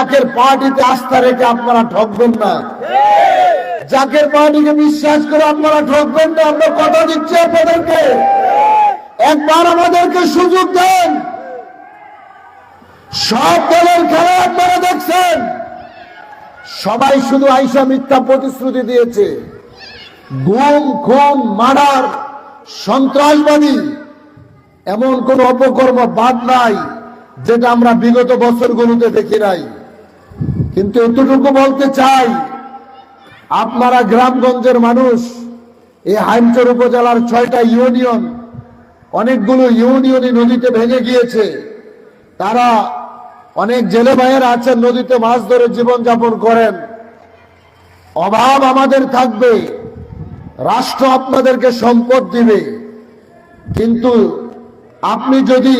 জাকের পার্টিতে আস্থা রেখে আপনারা ঠকবেন না। জাকের পার্টিকে বিশ্বাস করে আপনারা ঠকবেন না। আমরা কথা দিচ্ছি আপনাদেরকে। একবার আমাদেরকে সুযোগ দেন। সব দলের খেলা আপনারা দেখছেন। সবাই শুধু আইসা মিথ্যা প্রতিশ্রুতি দিয়েছে। গুম, খুন, মার্ডার, সন্ত্রাসবাদী, এমন কোন অপকর্ম বাদ নাই, যেটা আমরা বিগত বছরগুলোতে দেখি নাই। কিন্তু এতটুকু বলতে চাই, আপনারা গ্রামগঞ্জের মানুষ, এই হাইমচর উপজেলার ছয়টা ইউনিয়ন, অনেকগুলো ইউনিয়নই নদীতে ভেঙে গিয়েছে। তারা অনেক জেলে ভাইয়েরা আছেন, নদীতে মাছ ধরে জীবনযাপন করেন। অভাব আমাদের থাকবে, রাষ্ট্র আপনাদেরকে সম্পদ দিবে। কিন্তু আপনি যদি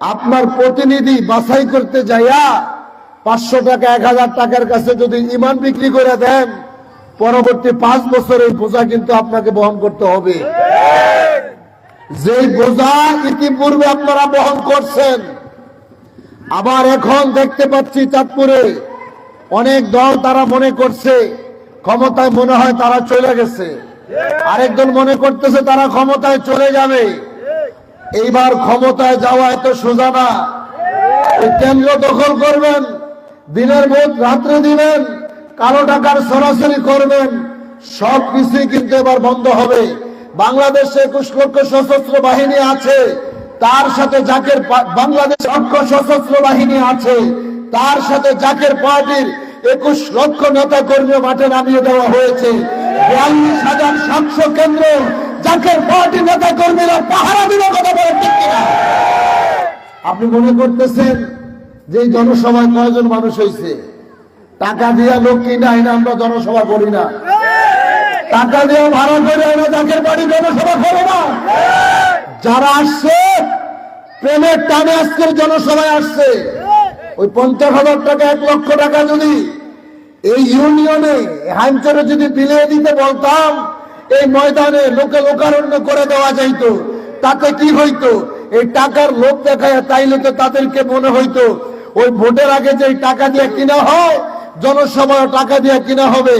আপনার প্রতিনিধি বাছাই করতে যাইয়া পাঁচশো টাকা, এক হাজার টাকার কাছে যদি ইমান বিক্রি করে দেন, পরবর্তী পাঁচ বছর এই বোঝা কিন্তু আপনাকে বহন করতে হবে। যে বোঝা ইতিপূর্বে আপনারা বহন করছেন, আবার এখন দেখতে পাচ্ছি চাঁদপুরে অনেক দল তারা মনে করছে, ক্ষমতায় মনে হয় তারা চলে গেছে। আরেকজন মনে করতেছে তারা ক্ষমতায় চলে যাবে। এইবার ক্ষমতায় যাওয়া এত সোজা না। কেন্দ্র দখল করবেন দিনের ভোট রাত্রে দিবেন, কালো টাকার সরাসরি করবেন, সব কিছুই কিন্তু এবার বন্ধ হবে। বাংলাদেশে একুশ লক্ষ সশস্ত্র বাহিনী আছে, তার সাথে জাকের বাংলাদেশ লক্ষ সশস্ত্র বাহিনী আছে, তার সাথে জাকের পার্টির একুশ লক্ষ নেতা কর্মী মাঠে নামিয়ে দেওয়া হয়েছে। বিয়াল্লিশ হাজার সাতশো কেন্দ্র জাকের পার্টি নেতা কর্মীরা পাহারা দিলে কথা আপনি মনে করতেছেন যে জনসভায় কয়জন মানুষ হয়েছে টাকা দিয়া লোক কিনা আইনা আমরা জনসভা করি না। টাকা দিয়ে ভাড়া করে আইনা জাকের বাড়ি জনসভা করে না। যারা আসছে, প্রেমের টানে আজকের জনসভায় আসছে, ওই পঞ্চাশ হাজার টাকা, এক লক্ষ টাকা যদি এই ইউনিয়নে হাইমচরে যদি বিলিয়ে দিতে বলতাম, এই ময়দানে লোকে লোকারণ্য করে দেওয়া যাইত। তাতে কি হইতো? এই টাকার লোভ দেখায় তাইলে তো তাদেরকে মনে হইতো ওই ভোটের আগে যে টাকা দিয়ে কিনা হয়, জনসভায় টাকা দিয়ে কিনা হবে।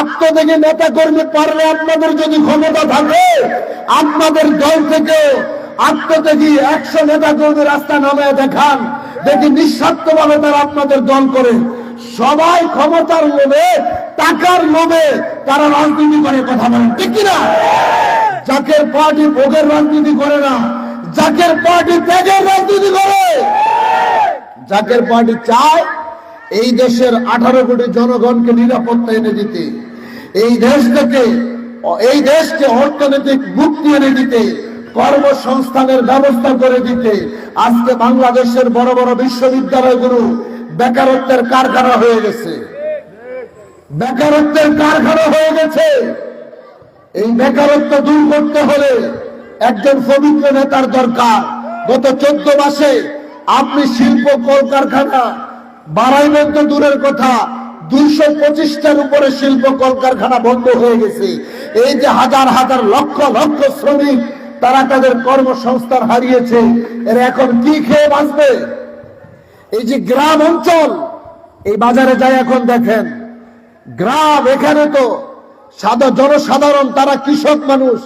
আত্মদেখে নেতা কর্মী পারলে আপনাদের যদি ক্ষমতা থাকে, আপনাদের দল থেকে আত্মত্যাগী একশো নেতা কর্মী রাস্তা নামে দেখান। দেখি নিঃস্বার্থ ভাবে তারা আপনাদের দল করে। সবাই ক্ষমতার লোভে, টাকার লোভে তারা রাজনীতি করে কথা বলেন, ঠিক কিনা? জাকের পার্টি ভোগের রাজনীতি করে না জাকের পার্টি ত্যাগের রাজনীতি করে জাকের পার্টি চায়, এই দেশের আঠারো কোটি জনগণকে নিরাপত্তা এনে দিতে, এই দেশ থেকে, এই দেশকে অর্থনৈতিক মুক্তি এনে দিতে, কর্মসংস্থানের ব্যবস্থা করে দিতে, আজকে বাংলাদেশের বড় বড় বিশ্ববিদ্যালয়গুলো বেকারত্বের কারখানা হয়ে গেছে। বেকারত্বের কারখানা হয়ে গেছে। এই বেকারত্ব দূর করতে হলে একজন পবিত্র নেতার দরকার। গত চোদ্দ মাসে আপনি শিল্প কলকারখানা বাড়াইবেন তো দূরের কথা, দুইশো পঁচিশটার উপরে শিল্প কলকারখানা বন্ধ হয়ে গেছে। এই যে হাজার হাজার লক্ষ লক্ষ শ্রমিক, তারা তাদের কর্মসংস্থান হারিয়েছে, এরা এখন কি খেয়ে বাঁচবে? এই যে গ্রাম অঞ্চল, এই বাজারে যাই এখন দেখেন, গ্রাম এখানে তো সাদা জনসাধারণ, তারা কৃষক মানুষ,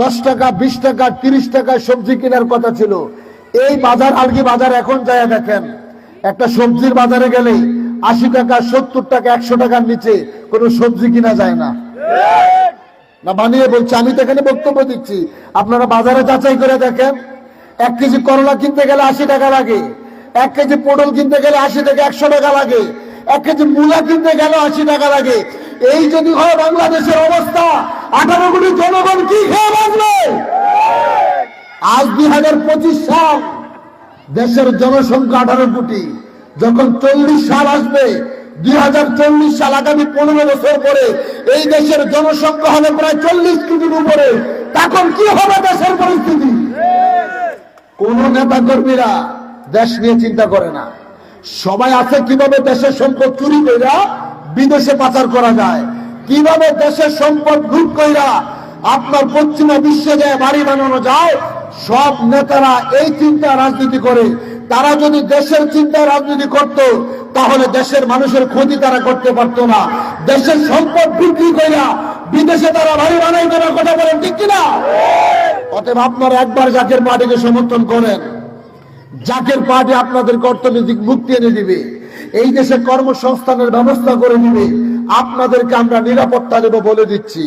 দশ টাকা, বিশ টাকা, তিরিশ টাকা সবজি কেনার কথা ছিল। এই বাজার আলগি বাজার এখন যায় দেখেন। একটা সবজির বাজারে গেলে আশি টাকা, সত্তর টাকা, একশো টাকার নিচে কোনো সবজি কিনা যায় না। না, বানিয়ে বলছি, আমি তো এখানে বক্তব্য দিচ্ছি। আপনারা বাজারে যাচাই করে দেখেন। এক কেজি করলা কিনতে গেলে আশি টাকা লাগে। এক কেজি পটল কিনতে গেলে আশি থেকে একশো টাকা লাগে। এক কেজি মূলা কিনতে গেলে আশি টাকা লাগে। এই যদি হয় বাংলাদেশের অবস্থা, আঠারো কোটি জনগণ কি খেয়ে বাঁচবে? আজ দুই হাজার পঁচিশ সাল দেশের জনসংখ্যা আঠারো কোটি। যখন চল্লিশ সাল আসবে, দুই হাজার চল্লিশ সাল আগামী পনেরো বছর পরে এই দেশের জনসংখ্যা হবে প্রায় চল্লিশ কোটির উপরে। তখন কি হবে দেশের পরিস্থিতি? কোন নেতা কর্মীরা দেশ নিয়ে চিন্তা করে না। সবাই আছে কীভাবে দেশের সম্পদ চুরি কইরা বিদেশে পাচার করা যায়? কীভাবে দেশের সম্পদ লুট কইরা আপনার পশ্চিমা বিশ্বে যায় বাড়ি বানানো যায় সব নেতারা এই চিন্তা রাজনীতি করে। তারা যদি দেশের চিন্তায় রাজনীতি করত, তাহলে দেশের মানুষের ক্ষতি তারা করতে পারতো না। দেশের সম্পদ বিক্রি কইরা বিদেশে তারা বাড়ি বানাই করার কথা বলেন ঠিক কিনা? অতএব আপনারা একবার জাকের পার্টিকে সমর্থন করেন। জাকের পার্টি আপনাদের অর্থনৈতিক মুক্তি এনে দিবে। এই দেশে কর্মসংস্থানের ব্যবস্থা করে দিবে আপনাদেরকে আমরা নিরাপত্তা দেব বলে দিচ্ছি।